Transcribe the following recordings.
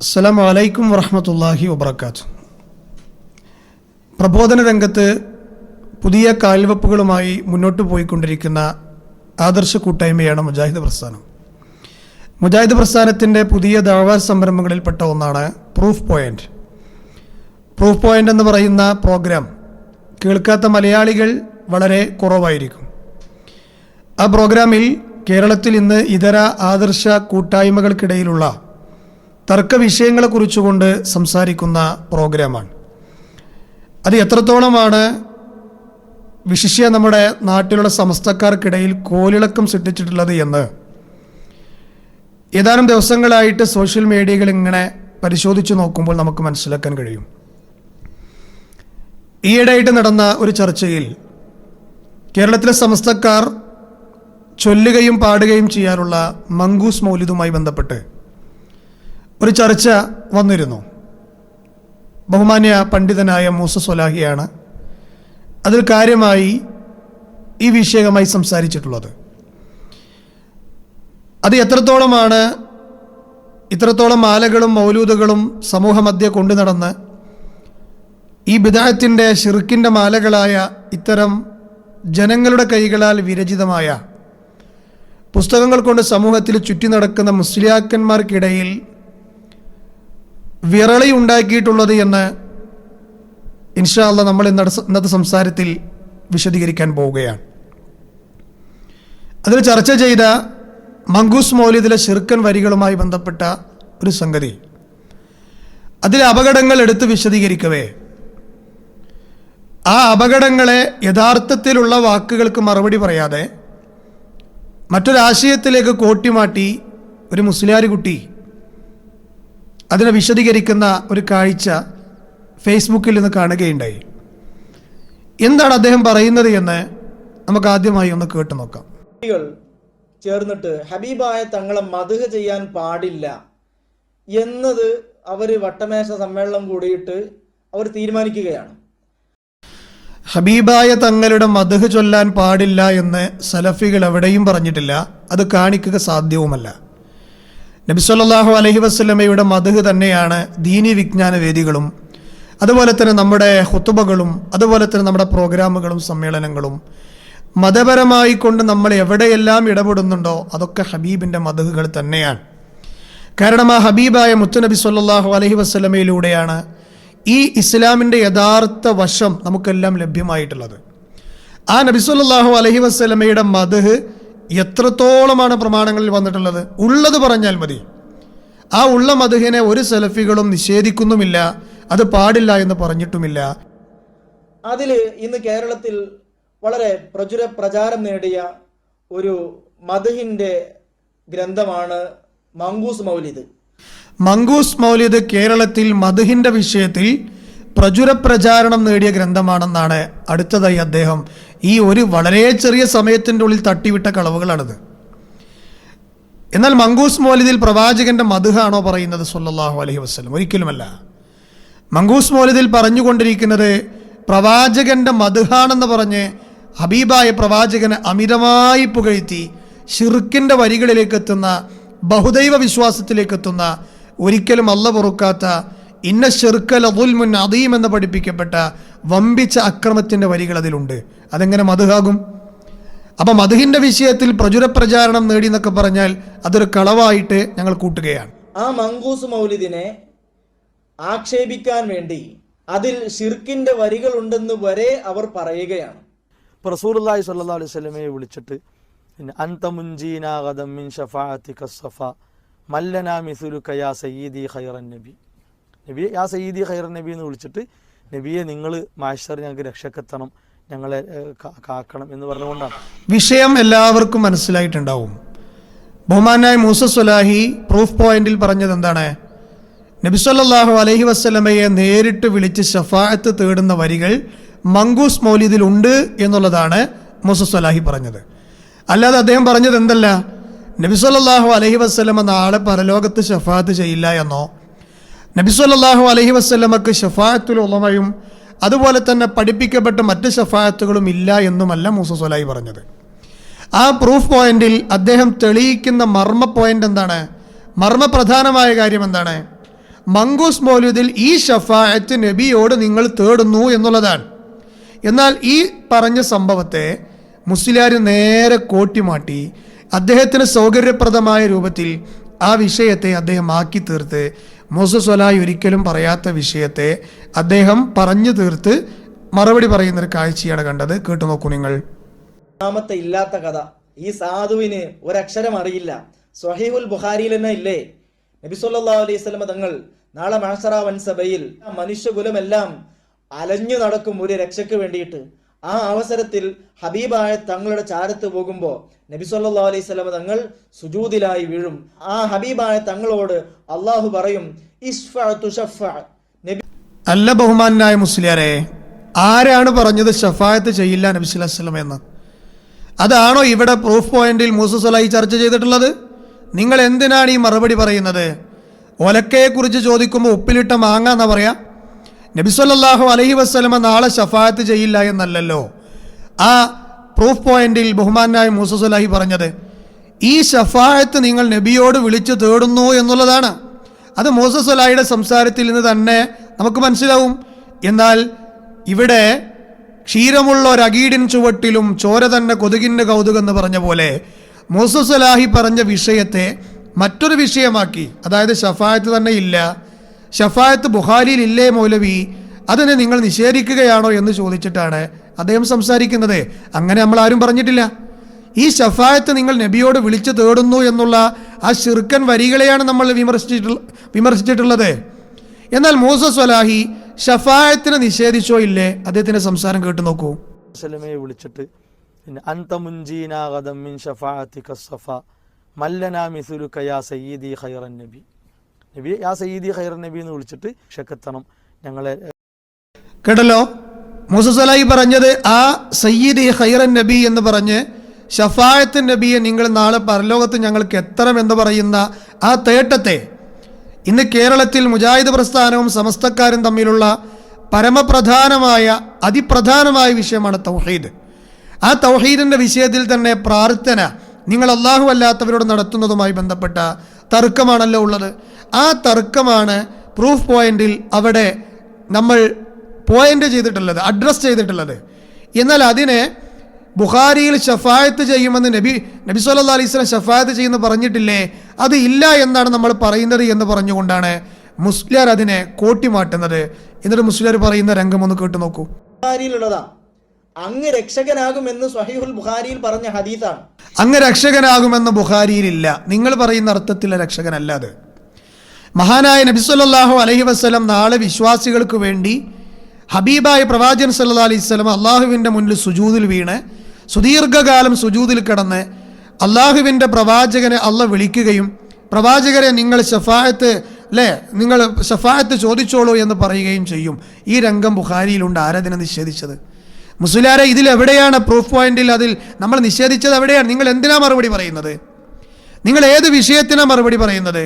അസ്സലാം വലൈക്കും വറഹമത്തല്ലാഹി വബർക്കാത്തു പ്രബോധന രംഗത്ത് പുതിയ കാൽവെപ്പുകളുമായി മുന്നോട്ട് പോയിക്കൊണ്ടിരിക്കുന്ന ആദർശ കൂട്ടായ്മയാണ് മുജാഹിദ് പ്രസ്ഥാനം. മുജാഹിദ് പ്രസ്ഥാനത്തിന്റെ പുതിയ ദാവാ സംരംഭങ്ങളിൽപ്പെട്ട ഒന്നാണ് പ്രൂഫ് പോയിന്റ്. പ്രൂഫ് പോയിന്റ് എന്ന് പറയുന്ന പ്രോഗ്രാം കേൾക്കാത്ത മലയാളികൾ വളരെ കുറവായിരിക്കും. ആ പ്രോഗ്രാമിൽ കേരളത്തിൽ ഇന്ന് ഇതര ആദർശ കൂട്ടായ്മകൾക്കിടയിലുള്ള തർക്ക വിഷയങ്ങളെക്കുറിച്ചുകൊണ്ട് സംസാരിക്കുന്ന പ്രോഗ്രാമാണ്. അത് എത്രത്തോളമാണ് വിശിഷ്യ നമ്മുടെ നാട്ടിലുള്ള സമസ്തക്കാർക്കിടയിൽ കോലിളക്കം സൃഷ്ടിച്ചിട്ടുള്ളത് എന്ന്. ഏതാനും ദിവസങ്ങളായിട്ട് സോഷ്യൽ മീഡിയകൾ ഇങ്ങനെ പരിശോധിച്ച് നോക്കുമ്പോൾ നമുക്ക് മനസ്സിലാക്കാൻ കഴിയും. ഈയിടെയായിട്ട് നടന്ന ഒരു ചർച്ചയിൽ കേരളത്തിലെ സമസ്തക്കാർ ചൊല്ലുകയും പാടുകയും ചെയ്യാറുള്ള മങ്കൂസ് മൗലിദുമായി ബന്ധപ്പെട്ട് ഒരു ചർച്ച വന്നിരുന്നു. ബഹുമാന്യ പണ്ഡിതനായ മൂസ സൊലാഹിയാണ് അതിൽ കാര്യമായി ഈ വിഷയമായി സംസാരിച്ചിട്ടുള്ളത്. അത് എത്രത്തോളമാണ് ഇത്രത്തോളം മാലകളും മൗലൂദുകളും സമൂഹമധ്യ കൊണ്ടു നടന്ന് ഈ ബിദായത്തിന്റെ ഷിർക്കിന്റെ മാലകളായ ഇത്തരം ജനങ്ങളുടെ കൈകളാൽ വിരചിതമായ പുസ്തകങ്ങൾ കൊണ്ട് സമൂഹത്തിൽ ചുറ്റി നടക്കുന്ന മുസ്ലിയാക്കന്മാർക്കിടയിൽ വിറളി ഉണ്ടാക്കിയിട്ടുള്ളത് എന്ന് ഇൻഷാല്ല നമ്മൾ ഇന്നത്തെ സംസാരത്തിൽ വിശദീകരിക്കാൻ പോവുകയാണ്. അതിൽ ചർച്ച ചെയ്ത മങ്കൂസ് മൗലിദിലെ ഷിർക്കൻ വരികളുമായി ബന്ധപ്പെട്ട ഒരു സംഗതി. അതിലെ അപകടങ്ങൾ എടുത്ത് വിശദീകരിക്കവേ. ആ അപകടങ്ങളെ യഥാർത്ഥത്തിലുള്ള വാക്കുകൾക്ക് മറുപടി പറയാതെ മറ്റൊരാശയത്തിലേക്ക് കോട്ടിമാട്ടി ഒരു മുസ്ലിയാരി കുട്ടി അതിനെ വിശദീകരിക്കുന്ന ഒരു കാഴ്ച ഫേസ്ബുക്കിൽ നിന്ന് കാണുകയുണ്ടായി. എന്താണ് അദ്ദേഹം പറയുന്നത് എന്ന് നമുക്ക് ആദ്യമായി ഒന്ന് കേട്ടു നോക്കാം. ചേർന്നിട്ട് ഹബീബായ തങ്ങളെ മധുഹ ചെയ്യാൻ പാടില്ല എന്നത് അവർ വട്ടമേശ സമ്മേളനം കൂടിയിട്ട് അവർ തീരുമാനിക്കുകയാണ്. ഹബീബായ തങ്ങളുടെ മധുഹ് ചൊല്ലാൻ പാടില്ല എന്ന് സലഫികൾ എവിടെയും പറഞ്ഞിട്ടില്ല. അത് കാണിക്കുക സാധ്യവുമല്ല. നബി സല്ലല്ലാഹു അലൈഹി വസല്ലമയുടെ മധുഹ് തന്നെയാണ് ദീനി വിജ്ഞാന വേദികളും അതുപോലെ തന്നെ നമ്മുടെ ഹുത്തുബകളും അതുപോലെ തന്നെ നമ്മുടെ പ്രോഗ്രാമുകളും സമ്മേളനങ്ങളും. മതപരമായി കൊണ്ട് നമ്മൾ എവിടെയെല്ലാം ഇടപെടുന്നുണ്ടോ അതൊക്കെ ഹബീബിന്റെ മധുഹുകൾ തന്നെയാണ്. കാരണം ആ ഹബീബായ മുത്തുനബി സല്ലാഹു അലഹി വസ്ലമയിലൂടെയാണ് ഈ ഇസ്ലാമിന്റെ യഥാർത്ഥ വശം നമുക്കെല്ലാം ലഭ്യമായിട്ടുള്ളത്. ആ നബിസ്വല്ലാഹു അലഹി വസ്ലമയുടെ മധുഹ് എത്രത്തോളമാണ് പ്രമാണങ്ങളിൽ വന്നിട്ടുള്ളത്? ഉള്ളത് പറഞ്ഞാൽ മതി. ആ ഉള്ള മധുഹിനെ ഒരു സെലഫികളും നിഷേധിക്കുന്നുമില്ല. അത് പാടില്ല എന്ന് പറഞ്ഞിട്ടുമില്ല. അതിൽ ഇന്ന് കേരളത്തിൽ വളരെ പ്രചുര പ്രചാരം നേടിയ ഒരു മധുഹിന്റെ ഗ്രന്ഥമാണ് മങ്കൂസ് മൗലിദ്. മങ്കൂസ് മൗലിദ് കേരളത്തിൽ മധുഹിന്റെ വിഷയത്തിൽ പ്രചുര പ്രചാരണം നേടിയ ഗ്രന്ഥമാണെന്നാണ് അടുത്തതായി അദ്ദേഹം ഈ ഒരു വളരെ ചെറിയ സമയത്തിന്റെ ഉള്ളിൽ തട്ടിവിട്ട കളവുകളാണിത്. എന്നാൽ മങ്കൂസ് മോലിദിൽ പ്രവാചകന്റെ മധുഹാണോ പറയുന്നത് സല്ലല്ലാഹു അലഹി വസ്ലം ഒരിക്കലുമല്ല. മങ്കൂസ് മോലിദിൽ പറഞ്ഞുകൊണ്ടിരിക്കുന്നത് പ്രവാചകന്റെ മധുഹാണെന്ന് പറഞ്ഞ് ഹബീബായ പ്രവാചകനെ അമിതമായി പുകഴ്ത്തി ഷിർക്കിന്റെ വരികളിലേക്ക് എത്തുന്ന ബഹുദൈവ വിശ്വാസത്തിലേക്ക് എത്തുന്ന ഒരിക്കലും അല്ല പൊറുക്കാത്ത ഇന്ന ഷിർക്കൽ മുൻ അദീം എന്ന് പഠിപ്പിക്കപ്പെട്ട വമ്പിച്ച അക്രമത്തിന്റെ വരികൾ അതിലുണ്ട്. അതെങ്ങനെ മധുഹാകും? അപ്പം മധുഹിന്റെ വിഷയത്തിൽ പ്രചുര പ്രചാരണം നേടി എന്നൊക്കെ പറഞ്ഞാൽ അതൊരു കളവായിട്ട് ഞങ്ങൾ കൂട്ടുകയാണ്. ആ മങ്കൂസ് മൗലിദിനെ ആക്ഷേപിക്കാൻ വേണ്ടി അതിൽ ഷിർക്കിന്റെ വരികളുണ്ടെന്ന് വരെ അവർ പറയുകയാണ്. ഇപ്പോൾ റസൂലുള്ളാഹി സ്വല്ലല്ലാഹു അലൈഹി സ്വലമയെ വിളിച്ചിട്ട് പിന്നെ അൻത മുൻജീനാ ഗദം മിൻ മല്ലനാ മിസുലുക കയാ സയ്യിദി ഖൈറൻ നബി. നബി യാ സയ്യിദി ഖൈർ നബി എന്ന് വിളിച്ചിട്ട് നബിയെ നിങ്ങൾ മാഷർ ഞങ്ങൾക്ക് രക്ഷക്കെത്തണം ഞങ്ങളെ കാക്കണം എന്ന് പറഞ്ഞുകൊണ്ടാണ്. വിഷയം എല്ലാവർക്കും മനസ്സിലായിട്ടുണ്ടാവും. ബഹുമാനായ മൂസ സുലാഹി പ്രൂഫ് പോയിന്റിൽ പറഞ്ഞത് എന്താണ്? നബിസ്വല്ലാഹു അലഹി വസ്ലമയെ നേരിട്ട് വിളിച്ച് ഷഫായത്ത് തേടുന്ന വരികൾ മങ്കൂസ് മൗലിദിൽ ഉണ്ട് എന്നുള്ളതാണ് മൂസ സുലാഹി പറഞ്ഞത്. അല്ലാതെ അദ്ദേഹം പറഞ്ഞത് എന്തല്ല? നബിസ്വല്ലാഹു അലഹി വസ്ലമ നാളെ പരലോകത്ത് ഷഫാത്ത് ചെയ്യില്ല എന്നോ? നബിസ്വല്ലാഹു അലഹി വസ്ലമക്ക് ഷഫായത്തുൽ ഉളമയും അതുപോലെ തന്നെ പഠിപ്പിക്കപ്പെട്ട മറ്റ് ഷഫായത്തുകളും ഇല്ല എന്നുമല്ല മൂസ സൊലായി പറഞ്ഞത്. ആ പ്രൂഫ് പോയിന്റിൽ അദ്ദേഹം തെളിയിക്കുന്ന മർമ്മ പോയിന്റ് എന്താണ്? മർമ്മപ്രധാനമായ കാര്യം എന്താണ്? മങ്കൂസ് മൗലൂദിൽ ഈ ഷഫായത്ത് നബിയോട് നിങ്ങൾ തേടുന്നു എന്നുള്ളതാണ്. എന്നാൽ ഈ പറഞ്ഞ സംഭവത്തെ മുസ്ലിയാർ നേരെ കോട്ടിമാട്ടി അദ്ദേഹത്തിന് സൗകര്യപ്രദമായ രൂപത്തിൽ ആ വിഷയത്തെ അദ്ദേഹം ആക്കി തീർത്ത് മോസസ് ഒലായി ഒരിക്കലും പറയാത്ത വിഷയത്തെ അദ്ദേഹം പറഞ്ഞു തീർത്ത് മറുപടി പറയുന്ന ഒരു കാഴ്ചയാണ് കണ്ടത്. കേട്ടു നോക്കൂ നിങ്ങൾ. രണ്ടാമത്തെ ഇല്ലാത്ത കഥ. ഈ സാധുവിന് ഒരക്ഷരം അറിയില്ല. സ്വഹീഹുൽ ബുഖാരിയിൽ തന്നെ ഇല്ലേ? നബി സല്ലല്ലാഹു അലൈഹി സ്വലമ തങ്ങൾ നാളെ മഹസറ വൻസഭയിൽ മനുഷ്യകുലമെല്ലാം അലഞ്ഞു നടക്കും ഒരു രക്ഷയ്ക്ക് വേണ്ടിയിട്ട്. ആ അവസരത്തിൽ ഹബീബായ തങ്ങളുടെ ചാരത്ത് പോകുമ്പോൾ നബി സല്ലാ അലൈഹി സ്വലമ തങ്ങൾ സുജൂതിലായി വീഴും. ആ ഹബീബായ തങ്ങളോട് അള്ളാഹു പറയും അല്ല ബഹുമാനായ മുസ്ലിയാരെ ആരാണ് പറഞ്ഞത് ഷഫായത്ത് ചെയ്യില്ല നബി എന്ന്? അതാണോ ഇവിടെ പ്രൂഫ് പോയിന്റിൽ മൂസ സലായി ചർച്ച ചെയ്തിട്ടുള്ളത്? നിങ്ങൾ എന്തിനാണ് ഈ മറുപടി പറയുന്നത്? ഒലക്കയെക്കുറിച്ച് ചോദിക്കുമ്പോൾ ഉപ്പിലിട്ട മാങ്ങ എന്നാ പറയാ? നബി സല്ലല്ലാഹു അലൈഹി വസ്ലമ നാളെ ഷഫായത്ത് ചെയ്യില്ല എന്നല്ലല്ലോ. ആ പ്രൂഫ് പോയിന്റിൽ ബഹുമാനായ മൂസ സലാഹി പറഞ്ഞത് ഈ ഷഫായത്ത് നിങ്ങൾ നബിയോട് വിളിച്ചു തേടുന്നു എന്നുള്ളതാണ്. അത് മൂസസുലാഹിയുടെ സംസാരത്തിൽ നിന്ന് തന്നെ നമുക്ക് മനസ്സിലാവും. എന്നാൽ ഇവിടെ ക്ഷീരമുള്ള ഒരു ഒരകീടിൻ ചുവട്ടിലും ചോര തന്നെ കൊതുകിന്റെ കൗതുകെന്ന് പറഞ്ഞ പോലെ മൂസസുലാഹി പറഞ്ഞ വിഷയത്തെ മറ്റൊരു വിഷയമാക്കി അതായത് ഷഫായത്ത് തന്നെ ഇല്ല ഷഫായത്ത് ബുഹാരിയിൽ ഇല്ലേ മൗലവി? അതിനെ നിങ്ങൾ നിഷേധിക്കുകയാണോ എന്ന് ചോദിച്ചിട്ടാണ് അദ്ദേഹം സംസാരിക്കുന്നത്. അങ്ങനെ നമ്മൾ ആരും പറഞ്ഞിട്ടില്ല. ഈ ഷഫായത്ത് നിങ്ങൾ നബിയോട് വിളിച്ചു തേടുന്നു എന്നുള്ള ആ ഷിർക്കൻ വരികളെയാണ് നമ്മൾ വിമർശിച്ചിട്ടുള്ള വിമർശിച്ചിട്ടുള്ളത്. എന്നാൽ മൂസ സ്വലാഹി ഷഫായത്തിനെ നിഷേധിച്ചോ ഇല്ലേ? അദ്ദേഹത്തിന്റെ സംസാരം കേട്ടു നോക്കൂ. വിളിച്ചിട്ട് അന്തമുഞ്ചീനാഗതം മിൻ ഷഫാഅത്തിക സഫ മല്ലനാ മിസുലുക യാ സയ്യിദി ഖൈറൻ നബി. നബി യാ സയ്യിദി ഖൈർ നബി എന്ന് വിളിച്ചിട്ട് ഷെക്കെത്തണം ഞങ്ങളെ കേട്ടല്ലോ? മൂസസ് അലാഹി പറഞ്ഞത് ആ സയ്യിദി ഖൈറൻ നബി എന്ന് പറഞ്ഞ് ഷഫായത്ത് നബിയെ നിങ്ങൾ നാളെ പരലോകത്ത് ഞങ്ങൾക്ക് എത്തണം എന്ന് പറയുന്ന ആ തേട്ടത്തെ ഇന്ന് കേരളത്തിൽ മുജാഹിദ് പ്രസ്ഥാനവും സമസ്തക്കാരും തമ്മിലുള്ള പരമപ്രധാനമായ അതിപ്രധാനമായ വിഷയമാണ് തൗഹീദ്. ആ തൗഹീദിന്റെ വിഷയത്തിൽ തന്നെ പ്രാർത്ഥന നിങ്ങൾ അള്ളാഹു അല്ലാത്തവരോട് നടത്തുന്നതുമായി ബന്ധപ്പെട്ട തർക്കമാണല്ലോ ഉള്ളത്. ആ തർക്കമാണ് പ്രൂഫ് പോയിന്റിൽ അവിടെ നമ്മൾ പോയിന്റ് ചെയ്തിട്ടുള്ളത് അഡ്രസ് ചെയ്തിട്ടുള്ളത്. എന്നാൽ അതിനെ ബുഖാരിയിൽ ഷഫായത്ത് ചെയ്യുമെന്ന് നബി നബി സല്ലാ അലൈഹി സ്വലം ഷഫായത്ത് ചെയ്യുമെന്ന് പറഞ്ഞിട്ടില്ലേ? അത് ഇല്ല എന്നാണ് നമ്മൾ പറയുന്നത് എന്ന് പറഞ്ഞുകൊണ്ടാണ് മുസ്ലിയാർ അതിനെ കോട്ടിമാട്ടുന്നത് എന്നിട്ട് മുസ്ലിയാർ പറയുന്ന രംഗം ഒന്ന് കേട്ടു നോക്കൂ. ബുഖാരിയിലുള്ളതാ. അങ്ങ് രക്ഷകനാകുമെന്ന് സ്വഹീഹുൽ ബുഖാരിയിൽ പറഞ്ഞ ഹദീസാണ്. അങ്ങ് രക്ഷകനാകുമെന്ന് ബുഖാരിയിലില്ല നിങ്ങൾ പറയുന്ന അർത്ഥത്തിലെ രക്ഷകനല്ല അത്. മഹാനായ നബി സല്ലല്ലാഹു അലൈഹി വസ്ലം നാളെ വിശ്വാസികൾക്ക് വേണ്ടി ഹബീബായ പ്രവാചകൻ സല്ലാ അലൈഹി സ്വലം അള്ളാഹുവിന്റെ മുന്നിൽ സുജൂതിൽ വീണ് സുദീർഘകാലം സുജൂതിൽ കിടന്ന് അള്ളാഹുവിന്റെ പ്രവാചകനെ അള്ള വിളിക്കുകയും പ്രവാചകരെ നിങ്ങൾ ഷഫായത്ത് അല്ലേ നിങ്ങൾ ഷഫായത്ത് ചോദിച്ചോളൂ എന്ന് പറയുകയും ചെയ്യും. ഈ രംഗം ബുഖാരിയിലുണ്ട്. ആരാധന നിഷേധിച്ചത്? മുസ്ലിയാരെ ഇതിൽ എവിടെയാണ് പ്രൂഫ് പോയിന്റിൽ അതിൽ നമ്മൾ നിഷേധിച്ചത് എവിടെയാണ്? നിങ്ങൾ എന്തിനാ മറുപടി പറയുന്നത്? നിങ്ങൾ ഏത് വിഷയത്തിനാണ് മറുപടി പറയുന്നത്?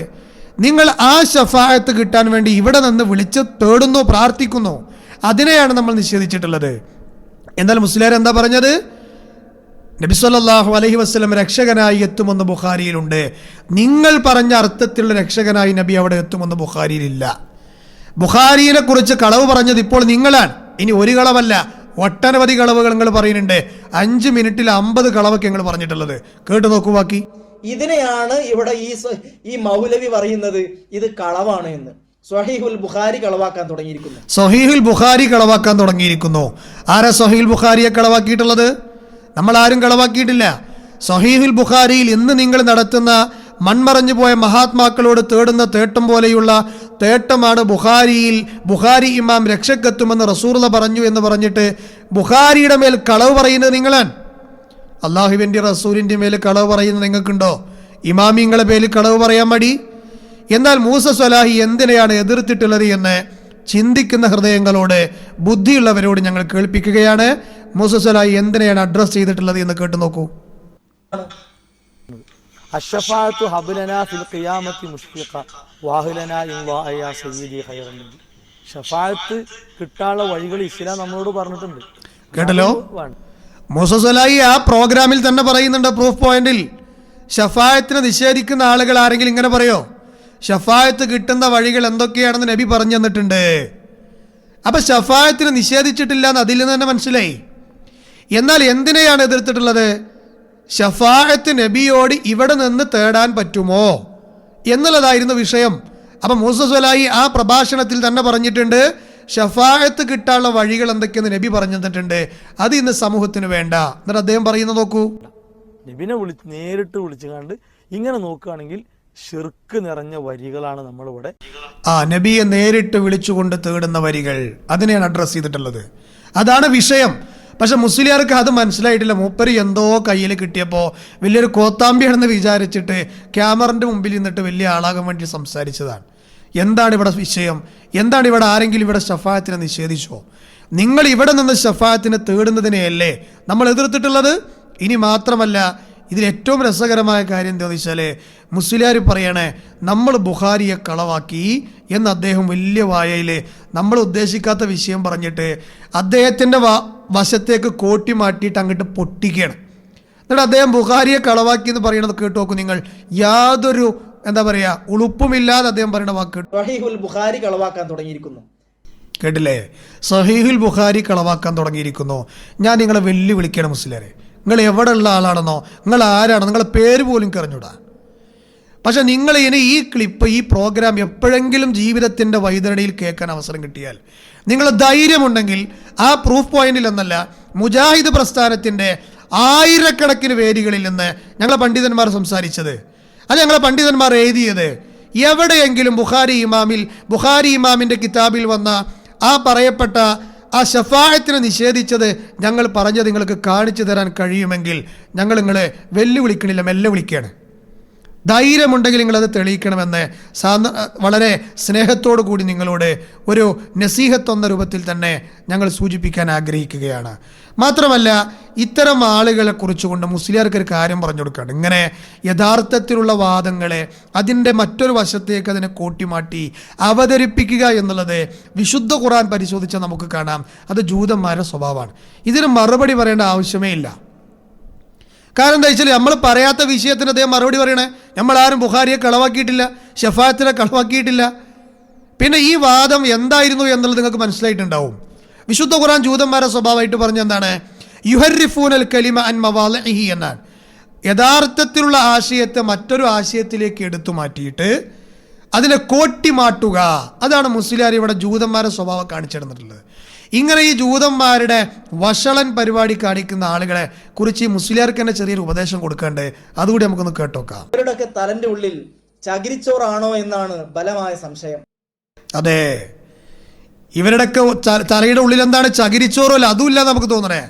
നിങ്ങൾ ആ ഷഫായത്ത് കിട്ടാൻ വേണ്ടി ഇവിടെ നിന്ന് വിളിച്ച് തേടുന്നു പ്രാർത്ഥിക്കുന്നു. അതിനെയാണ് നമ്മൾ നിഷേധിച്ചിട്ടുള്ളത്. എന്നാൽ മുസ്ലിം എന്താ പറഞ്ഞത്? നബി സല്ലാഹു അലഹി വസ്ലം രക്ഷകനായി എത്തുമെന്ന് ബുഖാരിയിലുണ്ട്. നിങ്ങൾ പറഞ്ഞ അർത്ഥത്തിലുള്ള രക്ഷകനായി നബി അവിടെ എത്തുമെന്ന് ബുഖാരിയിലില്ല. ബുഖാരിയെ കുറിച്ച് കളവ് പറഞ്ഞത് ഇപ്പോൾ നിങ്ങളാണ്. ഇനി ഒരു കളവല്ല ഒട്ടനവധി കളവുകൾ നിങ്ങൾ പറയുന്നുണ്ട്. അഞ്ച് മിനിറ്റിൽ അമ്പത് കളവൊക്കെ നിങ്ങൾ പറഞ്ഞിട്ടുള്ളത്. കേട്ടു നോക്കൂ ബാക്കി. ഇതിനെയാണ് ഇവിടെ ഈ ഈ മൗലവി പറയുന്നത്. ഇത് കളവാണ് എന്ന്. സൊഹീഹുൽ ബുഖാരി കളവാക്കാൻ തുടങ്ങിയിരിക്കുന്നു. സൊഹീഹുൽ ബുഖാരി കളവാക്കാൻ തുടങ്ങിയിരിക്കുന്നു. ആരാ സൊഹീൽ ബുഖാരിയെ കളവാക്കിയിട്ടുള്ളത്? നമ്മൾ ആരും കളവാക്കിയിട്ടില്ല. സൊഹീഹുൽ ബുഖാരിയിൽ ഇന്ന് നിങ്ങൾ നടത്തുന്ന മൺമറഞ്ഞു പോയ മഹാത്മാക്കളോട് തേടുന്ന തേട്ടം പോലെയുള്ള തേട്ടമാണ് ബുഖാരിയിൽ ബുഖാരി ഇമാം രക്ഷക്കെത്തുമെന്ന് റസൂർല പറഞ്ഞു എന്ന് പറഞ്ഞിട്ട് ബുഖാരിയുടെ മേൽ കളവ് പറയുന്നത് നിങ്ങളാണ്. അള്ളാഹുവിന്റെ റസൂലിന്റെ മേൽ കളവ് പറയുന്നത് നിങ്ങൾക്കുണ്ടോ? ഇമാമിങ്ങളെ പേരിൽ കളവ് പറയാൻ മടി? എന്നാൽ മൂസ സ്വലാഹി എന്തിനെയാണ് എതിർത്തിട്ടുള്ളത് എന്ന് ചിന്തിക്കുന്ന ഹൃദയങ്ങളോട് ബുദ്ധിയുള്ളവരോട് ഞങ്ങൾ കേൾപ്പിക്കുകയാണ്. മൂസ സ്വലാഹി എന്തിനെയാണ് അഡ്രസ് ചെയ്തിട്ടുള്ളത് എന്ന് കേട്ടു നോക്കൂ. ഹബ്ലനാ ഫിൽ ഖിയാമത്തി മുഷ്ഫിഖ വാഹിലനാ സയ്യിദി ഖൈറൻ കിട്ടാനുള്ള വഴികൾ ഇസ്ലാം നമ്മളോട് പറഞ്ഞിട്ടുണ്ട്. കേട്ടല്ലോ? വേണം. ആ പ്രോഗ്രാമിൽ തന്നെ പറയുന്നുണ്ട് പ്രൂഫ് പോയിന്റിൽ. ഷഫായത്തിനെ നിഷേധിക്കുന്ന ആളുകൾ ആരെങ്കിലും ഇങ്ങനെ പറയോ? ഷഫായത്ത് കിട്ടുന്ന വഴികൾ എന്തൊക്കെയാണെന്ന് നബി പറഞ്ഞു തന്നിട്ടുണ്ട്. അപ്പൊ ഷഫായത്തിന് നിഷേധിച്ചിട്ടില്ല എന്ന് അതിൽ നിന്ന് തന്നെ മനസ്സിലായി. എന്നാൽ എന്തിനെയാണ് എതിർത്തിട്ടുള്ളത്? ഷഫായത്ത് നബിയോട് ഇവിടെ നിന്ന് തേടാൻ പറ്റുമോ? എന്നുള്ളതായിരുന്നു വിഷയം. അപ്പം മൂസസ്വലായി ആ പ്രഭാഷണത്തിൽ തന്നെ പറഞ്ഞിട്ടുണ്ട് ഷഫായത്ത് കിട്ടാനുള്ള വഴികൾ എന്തൊക്കെയെന്ന് നബി പറഞ്ഞു തന്നിട്ടുണ്ട്. അത് ഇന്ന് സമൂഹത്തിന് വേണ്ട. എന്നിട്ട് അദ്ദേഹം പറയുന്നത് നോക്കൂ. നബിനെ വിളി നേരിട്ട് വിളിച്ചു കണ്ട് ഇങ്ങനെ നോക്കുകയാണെങ്കിൽ ഷിർക്ക് നിറഞ്ഞ വരികളാണ് നമ്മളിവിടെ. ആ നബിയെ നേരിട്ട് വിളിച്ചുകൊണ്ട് തേടുന്ന വരികൾ. അതിനെയാണ് അഡ്രസ്സ് ചെയ്തിട്ടുള്ളത്. അതാണ് വിഷയം. പക്ഷെ മുസ്ലിയാർക്ക് അത് മനസ്സിലായിട്ടില്ല. മൂപ്പര് എന്തോ കയ്യിൽ കിട്ടിയപ്പോൾ വലിയൊരു കോത്താമ്പിയാണെന്ന് വിചാരിച്ചിട്ട് ക്യാമറിന്റെ മുമ്പിൽ നിന്നിട്ട് വലിയ ആളാകാൻ വേണ്ടി സംസാരിച്ചതാണ്. എന്താണ് ഇവിടെ വിഷയം? എന്താണ് ഇവിടെ ആരെങ്കിലും ഇവിടെ ഷഫായത്തിനെ നിഷേധിച്ചോ? നിങ്ങൾ ഇവിടെ നിന്ന് ഷഫായത്തിനെ തേടുന്നതിനെയല്ലേ നമ്മൾ എതിർത്തിട്ടുള്ളത്? ഇനി മാത്രമല്ല ഇതിൽ ഏറ്റവും രസകരമായ കാര്യം എന്താണെന്ന് വെച്ചാൽ മുസ്ലിയാർ പറയണേ നമ്മൾ ബുഹാരിയെ കളവാക്കി എന്ന് അദ്ദേഹം വലിയ വായയിൽ നമ്മൾ ഉദ്ദേശിക്കാത്ത വിഷയം പറഞ്ഞിട്ട് അദ്ദേഹത്തിന്റെ വശത്തേക്ക് കോട്ടി മാറ്റിയിട്ട് അങ്ങോട്ട് പൊട്ടിക്കുകയാണ്. എന്നിട്ട് അദ്ദേഹം ബുഹാരിയെ കളവാക്കി എന്ന് പറയുന്നത് കേട്ടു നോക്കും നിങ്ങൾ. യാതൊരു എന്താ പറയാ ഉളുപ്പുമില്ലാതെ അദ്ദേഹം പറയുന്ന വാക്ക് ബുഖാരി കളവാക്കാൻ തുടങ്ങിയിരിക്കുന്നു. കേട്ടില്ലേ? സഹീഹുൽ ബുഖാരി കളവാക്കാൻ തുടങ്ങിയിരിക്കുന്നു. ഞാൻ നിങ്ങളെ വെല്ലുവിളിക്കണം മുസ്ലിരെ നിങ്ങൾ എവിടെ ഉള്ള ആളാണെന്നോ നിങ്ങൾ ആരാണോ നിങ്ങളെ പേര് പോലും കറിഞ്ഞൂടാ. പക്ഷെ നിങ്ങൾ ഇനി ഈ ക്ലിപ്പ് ഈ പ്രോഗ്രാം എപ്പോഴെങ്കിലും ജീവിതത്തിന്റെ വൈതരണിയിൽ കേൾക്കാൻ അവസരം കിട്ടിയാൽ നിങ്ങൾ ധൈര്യമുണ്ടെങ്കിൽ ആ പ്രൂഫ് പോയിന്റിൽ എന്നല്ല മുജാഹിദ് പ്രസ്ഥാനത്തിന്റെ ആയിരക്കണക്കിന് വേദികളിൽ നിന്ന് ഞങ്ങളെ പണ്ഡിതന്മാർ സംസാരിച്ചത് അത് ഞങ്ങളെ പണ്ഡിതന്മാർ എഴുതിയത്. എവിടെയെങ്കിലും ബുഖാരി ഇമാമിൽ ബുഖാരി ഇമാമിന്റെ കിതാബിൽ വന്ന ആ പറയപ്പെട്ട ആ ഷഫായത്തിനെ നിഷേധിച്ചത് ഞങ്ങൾ പറഞ്ഞത് നിങ്ങൾക്ക് കാണിച്ചു തരാൻ കഴിയുമെങ്കിൽ ഞങ്ങൾ നിങ്ങളെ വെല്ലുവിളിക്കണില്ല മെല്ലെ വിളിക്കുകയാണ് ധൈര്യമുണ്ടെങ്കിൽ നിങ്ങളത് തെളിയിക്കണമെന്ന് വളരെ സ്നേഹത്തോടു കൂടി നിങ്ങളോട് ഒരു നസീഹത്ത് എന്ന രൂപത്തിൽ തന്നെ ഞങ്ങൾ സൂചിപ്പിക്കാൻ ആഗ്രഹിക്കുകയാണ്. മാത്രമല്ല ഇത്തരം ആളുകളെ കുറിച്ചുകൊണ്ട് മുസ്ലിയാർക്ക് ഒരു കാര്യം പറഞ്ഞു കൊടുക്കുകയാണ് ഇങ്ങനെ യഥാർത്ഥത്തിലുള്ള വാദങ്ങളെ അതിന്റെ മറ്റൊരു വശത്തേക്ക് അതിനെ കൂട്ടിമാറ്റി അവതരിപ്പിക്കുക എന്നുള്ളത് വിശുദ്ധ ഖുറാൻ പരിശോധിച്ചാൽ നമുക്ക് കാണാം. അത് ജൂതന്മാരുടെ സ്വഭാവമാണ്. ഇതിന് മറുപടി പറയേണ്ട ആവശ്യമേ ഇല്ല. കാരണം എന്താ വെച്ചാൽ നമ്മൾ പറയാത്ത വിഷയത്തിന് അദ്ദേഹം മറുപടി പറയണേ. നമ്മളാരും ബുഹാരിയെ കളവാക്കിയിട്ടില്ല ഷഫാത്തിനെ കളവാക്കിയിട്ടില്ല. പിന്നെ ഈ വാദം എന്തായിരുന്നു എന്നുള്ളത് നിങ്ങൾക്ക് മനസ്സിലായിട്ടുണ്ടാവും. വിശുദ്ധ ഖുറാൻ ജൂതന്മാരെ സ്വഭാവമായിട്ട് പറഞ്ഞ എന്താണ്? യുഹരിഫൂനൽ കലിമ അൻ മവാലഹി എന്നാണ്. യഥാർത്ഥത്തിലുള്ള ആശയത്തെ മറ്റൊരു ആശയത്തിലേക്ക് എടുത്തു മാറ്റിയിട്ട് അതിനെ കോട്ടിമാട്ടുക. അതാണ് മുസ്ലിയാർ ഇവിടെ ജൂതന്മാരെ സ്വഭാവം കാണിച്ചിരുന്നിട്ടുള്ളത് ഇങ്ങനെ ഈ ജൂതന്മാരുടെ വഷളൻ പരിപാടി കാണിക്കുന്ന ആളുകളെ കുറിച്ച് ഈ മുസ്ലിയാർക്ക് തന്നെ ചെറിയൊരു ഉപദേശം കൊടുക്കണ്ടേ? അതുകൂടി നമുക്കൊന്ന് കേട്ടോക്കാം. അവരുടെയൊക്കെ തലന്റെ ഉള്ളിൽ ചകിരിച്ചോറാണോ എന്നാണ് ബലമായ സംശയം. അതെ. ഇവരുടെയൊക്കെ തലയുടെ ഉള്ളിൽ എന്താണ് ചകിരിച്ചോറോ അല്ല അതുമില്ല നമുക്ക് തോന്നണേ.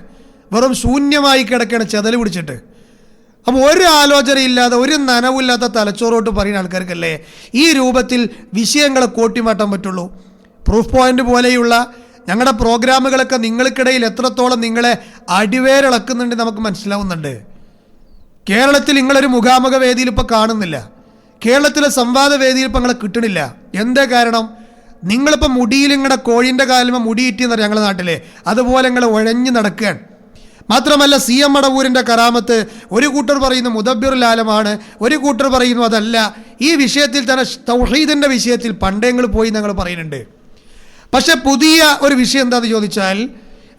വെറും ശൂന്യമായി കിടക്കുകയാണ് ചെതൽ പിടിച്ചിട്ട്. അപ്പോൾ ഒരു ആലോചനയില്ലാതെ ഒരു നനവില്ലാത്ത തലച്ചോറോട്ട് പറയുന്ന ആൾക്കാർക്കല്ലേ ഈ രൂപത്തിൽ വിഷയങ്ങളെ കോട്ടിമാറ്റാൻ പറ്റുള്ളൂ. പ്രൂഫ് പോയിന്റ് പോലെയുള്ള ഞങ്ങളുടെ പ്രോഗ്രാമുകളൊക്കെ നിങ്ങൾക്കിടയിൽ എത്രത്തോളം നിങ്ങളെ അടിവേരിളക്കുന്നുണ്ട് നമുക്ക് മനസ്സിലാവുന്നുണ്ട്. കേരളത്തിൽ നിങ്ങളൊരു മുഖാമുഖ വേദിയിൽ ഇപ്പോൾ കാണുന്നില്ല. കേരളത്തിലെ സംവാദ വേദിയിൽ ഇപ്പം നിങ്ങളെ കിട്ടണില്ല. എന്താ കാരണം? നിങ്ങളിപ്പോൾ മുടിയിൽ നിങ്ങളുടെ കോഴിന്റെ കാലിമ മുടിയിറ്റിന്ന് മുടിയിറ്റിയെന്നറിയാം ഞങ്ങളുടെ നാട്ടിലെ. അതുപോലെ നിങ്ങൾ ഉഴഞ്ഞു നടക്കുകയാണ് മാത്രമല്ല സി എം മടവൂരിന്റെ കറാമത്ത് ഒരു കൂട്ടർ പറയുന്നു മുദബിർ ലാലമാണ് ഒരു കൂട്ടർ പറയുന്നു അതല്ല. ഈ വിഷയത്തിൽ തന്നെ തൗഹീദിന്റെ വിഷയത്തിൽ പണ്ടേങ്ങൾ പോയി ഞങ്ങൾ പറയുന്നുണ്ട്. പക്ഷെ പുതിയ ഒരു വിഷയം എന്താന്ന് ചോദിച്ചാൽ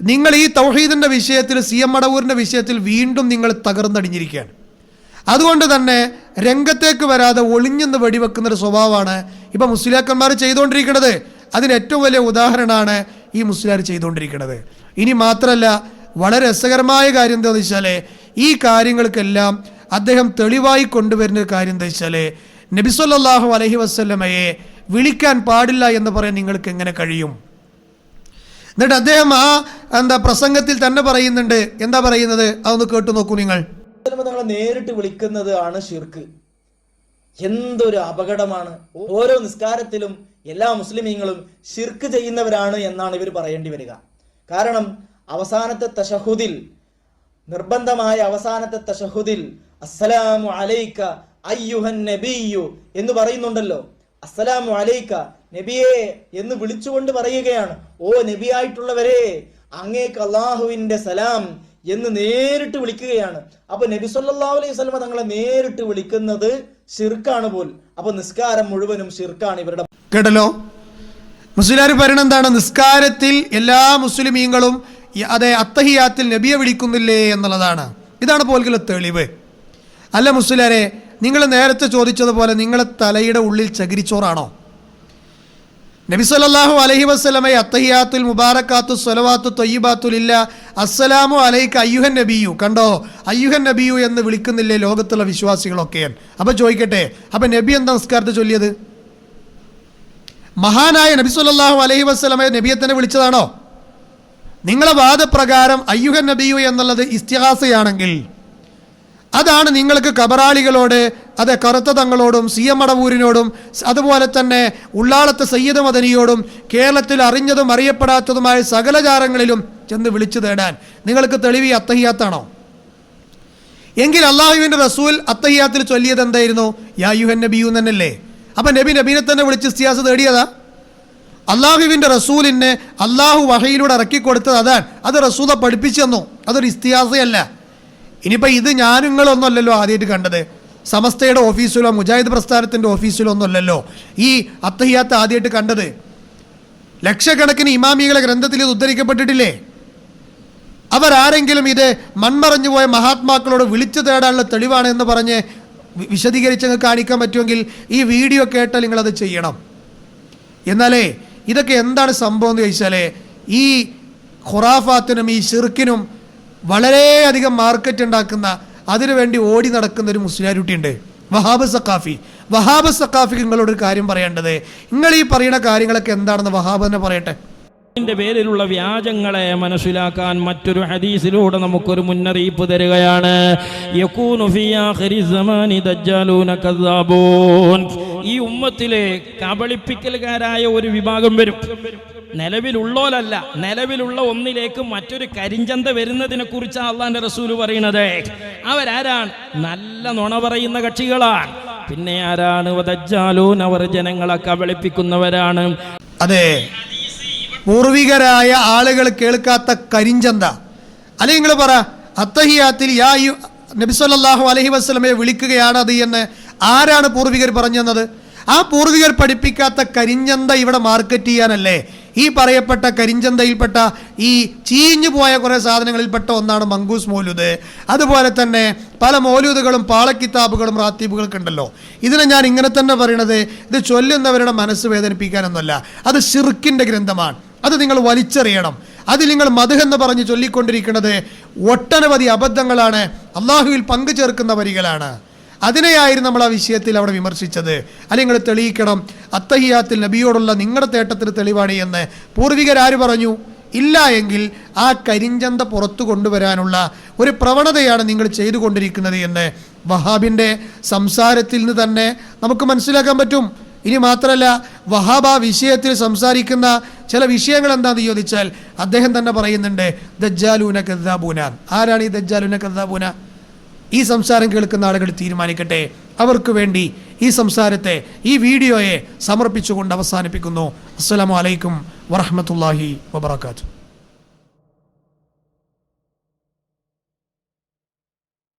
നിങ്ങൾ ഈ തൗഹീദിന്റെ വിഷയത്തിൽ സി എം മടവൂരിന്റെ വിഷയത്തിൽ വീണ്ടും നിങ്ങൾ തകർന്നടിഞ്ഞിരിക്കുകയാണ്. അതുകൊണ്ട് തന്നെ രംഗത്തേക്ക് വരാതെ ഒളിഞ്ഞെന്ന് വെടിവെക്കുന്ന ഒരു സ്വഭാവമാണ് ഇപ്പൊ മുസ്ലിയാക്കന്മാർ ചെയ്തുകൊണ്ടിരിക്കുന്നത്. അതിന് ഏറ്റവും വലിയ ഉദാഹരണമാണ് ഈ മുസ്ലിയാർ ചെയ്തുകൊണ്ടിരിക്കുന്നത്. ഇനി മാത്രമല്ല വളരെ രസകരമായ കാര്യം എന്താണെന്ന് വെച്ചാൽ ഈ കാര്യങ്ങൾക്കെല്ലാം അദ്ദേഹം തെളിവായി കൊണ്ടുവരുന്ന ഒരു കാര്യം എന്താ വെച്ചാൽ നബിസ്വല്ലാഹു അലഹി വസ്ല്ലമയെ വിളിക്കാൻ പാടില്ല എന്ന് പറയാൻ നിങ്ങൾക്ക് എങ്ങനെ കഴിയും? എന്നിട്ട് അദ്ദേഹം ആ എന്താ പ്രസംഗത്തിൽ തന്നെ പറയുന്നുണ്ട്. എന്താ പറയുന്നത്? അതൊന്ന് കേട്ടു നോക്കൂ നിങ്ങൾ. നേരിട്ട് വിളിക്കുന്നത് ആണ് ഷിർക്ക് എന്തൊരു അപകടമാണ്. ഓരോ നിസ്കാരത്തിലും എല്ലാ മുസ്ലിമീങ്ങളും ഷിർക്ക് ചെയ്യുന്നവരാണ് എന്നാണ് ഇവർ പറയേണ്ടി വരിക. കാരണം അവസാനത്തെ തഷഹുദിൽ നിർബന്ധമായ അവസാനത്തെ തഷഹുദിൽ അസ്സലാമു അലൈക്ക അയ്യുഹൻ നബിയു എന്ന് പറയുന്നുണ്ടല്ലോ. അസ്സലാമു അലൈക്ക നബിയെ എന്ന് വിളിച്ചുകൊണ്ട് പറയുകയാണ്. ഓ നബിയായിട്ടുള്ളവരെ അങ്ങേക്ക് അള്ളാഹുവിന്റെ സലാം എന്ന് നേരിട്ട് വിളിക്കുകയാണ്. അപ്പൊ നബി സല്ലല്ലാഹു അലൈഹി സ്വലമ തങ്ങളെ നേരിട്ട് വിളിക്കുന്നത് ഷിർക്കാണ് പോൽ അപ്പൊ നിസ്കാരം മുഴുവനും ഷിർക്കാണ് ഇവരുടെ കേട്ടല്ലോ? മുസ്ലിമാർ പറയണ എന്താണ്? നിസ്കാരത്തിൽ എല്ലാ മുസ്ലിമീങ്ങളും അതെ അത്തഹിയാത്തിൽ നബിയെ വിളിക്കുന്നില്ലേ എന്നുള്ളതാണ്. ഇതാണ് പോലുള്ള തെളിവ്. അല്ല മുസ്ലിയാരെ നിങ്ങൾ നേരത്തെ ചോദിച്ചതുപോലെ നിങ്ങളെ തലയുടെ ഉള്ളിൽ ചകിരിച്ചോറാണോ? നബി സല്ലല്ലാഹു അലഹി വസല്ലമയെ അത്തഹിയാത്തുൽ മുബാറക്കാത്തു സ്വലവാത്തു തൊയ്യബാത്തുലില്ല അസ്സലാമു അലൈക്ക് അയ്യുഹൻ നബിയു. കണ്ടോ? അയ്യുഹൻ നബിയു എന്ന് വിളിക്കുന്നില്ലേ ലോകത്തുള്ള വിശ്വാസികളൊക്കെ അപ്പൊ ചോദിക്കട്ടെ അപ്പൊ നബി എന്താ നമസ്കാരത്തെ ചൊല്ലിയത്? മഹാനായ നബി സല്ലല്ലാഹു അലഹി വസല്ലമയെ നബിയെ തന്നെ വിളിച്ചതാണോ? നിങ്ങളെ വാദപ്രകാരം അയ്യുഹൻ നബിയു എന്നുള്ളത് ഇസ്തിഹാസയാണെങ്കിൽ അതാണ് നിങ്ങൾക്ക് കബറാളികളോട് അതെ കറുത്ത തങ്ങളോടും സി എം മടവൂരിനോടും അതുപോലെ തന്നെ ഉള്ളാളത്തെ സയ്യിദ് മദനിയോടും കേരളത്തിൽ അറിഞ്ഞതും അറിയപ്പെടാത്തതുമായ സകല ജാരങ്ങളിലും ചെന്ന് വിളിച്ചു തേടാൻ. നിങ്ങൾക്ക് തെളിവ് അത്തഹിയാത്താണോ? എങ്കിൽ അള്ളാഹുവിന്റെ റസൂൽ അത്തഹിയാത്തിൽ ചൊല്ലിയത് എന്തായിരുന്നു? യായുഹൻ നബിയു തന്നല്ലേ അപ്പം നബി നബീനെ തന്നെ വിളിച്ച് ഇസ്തിയാസ് തേടിയതാ? അള്ളാഹുവിന്റെ റസൂലിനെ അള്ളാഹു വഹയിലൂടെ ഇറക്കി കൊടുത്തത് അതാണ്. അത് റസൂദ പഠിപ്പിച്ചു തന്നു. അതൊരു ഇസ്തിയാസയല്ല. ഇനിയിപ്പോൾ ഇത് ഞാൻ നിങ്ങളൊന്നുമല്ലല്ലോ ആദ്യമായിട്ട് കണ്ടത്. സമസ്തയുടെ ഓഫീസിലോ മുജാഹിദ് പ്രസ്ഥാനത്തിന്റെ ഓഫീസിലോ ഒന്നുമല്ലല്ലോ ഈ അത്തഹിയാത്ത് ആദ്യമായിട്ട് കണ്ടത്. ലക്ഷക്കണക്കിന് ഇമാമികളെ ഗ്രന്ഥത്തിൽ ഇത് ഉദ്ധരിക്കപ്പെട്ടിട്ടില്ലേ? അവരാരെങ്കിലും ഇത് മൺമറഞ്ഞു പോയ മഹാത്മാക്കളോട് വിളിച്ചു തേടാനുള്ള തെളിവാണ് എന്ന് പറഞ്ഞ് വി- വിശദീകരിച്ച് അങ്ങ് കാണിക്കാൻ പറ്റുമെങ്കിൽ ഈ വീഡിയോ കേട്ടാൽ നിങ്ങളത് ചെയ്യണം. എന്നാലേ ഇതൊക്കെ എന്താണ് സംഭവം എന്ന് ചോദിച്ചാലേ ഈ ഖുറാഫാത്തിനും ഈ ഷിർക്കിനും വളരെയധികം മാർക്കറ്റ് ഉണ്ടാക്കുന്ന അതിനുവേണ്ടി ഓടി നടക്കുന്ന ഒരു മുസ്ലിയാരുട്ടിയുണ്ട് വഹാബ് സക്കാഫി വഹാബ് സക്കാഫിക്ക് നിങ്ങളോട് ഒരു കാര്യം പറയേണ്ടത്. നിങ്ങൾ ഈ പറയുന്ന കാര്യങ്ങളൊക്കെ എന്താണെന്ന് വഹാബ് തന്നെ പറയട്ടെ. ഇതിന്റെ പേരിലുള്ള വ്യാജങ്ങളെ മനസ്സിലാക്കാൻ മറ്റൊരു ഹദീസിലൂടെ നമുക്കൊരു മുന്നറിയിപ്പ് തരികയാണ്. ഈ ഉമ്മത്തിലെ കബളിപ്പിക്കലുകാരായ ഒരു വിഭാഗം വരും. നിലവിലുള്ളോലല്ല നിലവിലുള്ള ഒന്നിലേക്ക് മറ്റൊരു കരിഞ്ചന്ത വരുന്നതിനെ കുറിച്ചാണ് അള്ളാന്റെ റസൂൽ പറയുന്നത്. അവരാരാണ്? നല്ല നുണ പറയുന്ന കക്ഷികളാണ്. പിന്നെ ആരാണ്? ദജ്ജാലൂൻ അവർ ജനങ്ങളെ കബളിപ്പിക്കുന്നവരാണ്. അതെ. പൂർവികരായ ആളുകൾ കേൾക്കാത്ത കരിഞ്ചന്ത. അല്ലെങ്കിൽ നിങ്ങൾ പറ അത്തഹിയാത്തിൽ യാ നബിസ്വല്ലാഹു അലഹി വസ്ലമയെ വിളിക്കുകയാണ് അത് എന്ന് ആരാണ് പൂർവികർ പറഞ്ഞു ആ പൂർവികർ പഠിപ്പിക്കാത്ത കരിഞ്ചന്ത ഇവിടെ മാർക്കറ്റ് ചെയ്യാനല്ലേ? ഈ പറയപ്പെട്ട കരിഞ്ചന്തയിൽപ്പെട്ട ഈ ചീഞ്ഞു പോയ കുറേ സാധനങ്ങളിൽപ്പെട്ട ഒന്നാണ് മങ്കൂസ് മോലൂദ്. അതുപോലെ തന്നെ പല മോലൂദുകളും പാളക്കിതാബുകളും റാത്തീബുകളൊക്കെ ഉണ്ടല്ലോ. ഇതിനെ ഞാൻ ഇങ്ങനെ തന്നെ പറയണത് ഇത് ചൊല്ലുന്നവരുടെ മനസ്സ് വേദനിപ്പിക്കാനൊന്നുമല്ല. അത് ഷിർക്കിന്റെ ഗ്രന്ഥമാണ്. അത് നിങ്ങൾ വലിച്ചെറിയണം. അതിൽ നിങ്ങൾ മധു എന്ന് പറഞ്ഞ് ചൊല്ലിക്കൊണ്ടിരിക്കുന്നത് ഒട്ടനവധി അബദ്ധങ്ങളാണ്. അള്ളാഹുവിൽ പങ്കു ചേർക്കുന്ന വരികളാണ്. അതിനെയായിരുന്നു നമ്മൾ ആ വിഷയത്തിൽ അവിടെ വിമർശിച്ചത്. അല്ലെങ്കിൽ നിങ്ങൾ തെളിയിക്കണം അത്തഹിയാത്തിൽ നബിയോടുള്ള നിങ്ങളുടെ തേട്ടത്തിന് തെളിവാണ് എന്ന്. പൂർവികരാര് പറഞ്ഞു? ഇല്ല എങ്കിൽ ആ കരിഞ്ചന്ത പുറത്തു കൊണ്ടുവരാനുള്ള ഒരു പ്രവണതയാണ് നിങ്ങൾ ചെയ്തുകൊണ്ടിരിക്കുന്നത് എന്ന്. വഹാബിന്റെ സംസാരത്തിൽ നിന്ന് തന്നെ നമുക്ക് മനസ്സിലാക്കാൻ പറ്റും. ഇനി മാത്രമല്ല വഹാബ് വിഷയത്തിൽ സംസാരിക്കുന്ന ചില വിഷയങ്ങൾ എന്താണെന്ന് ചോദിച്ചാൽ അദ്ദേഹം തന്നെ പറയുന്നുണ്ട് ദജ്ജാലൂന കദ്ദാബൂന. ആരാണ് ഈ ദജ്ജാലൂന കദ്ദാബൂന? ഈ സംസാരം കേൾക്കുന്ന ആളുകൾ തീരുമാനിക്കട്ടെ. അവർക്ക് വേണ്ടി ഈ സംസാരത്തെ ഈ വീഡിയോയെ സമർപ്പിച്ചുകൊണ്ട് അവസാനിപ്പിക്കുന്നു. അസ്സലാമു അലൈക്കും വറഹമത്തല്ലാഹി വബർക്കാത്തു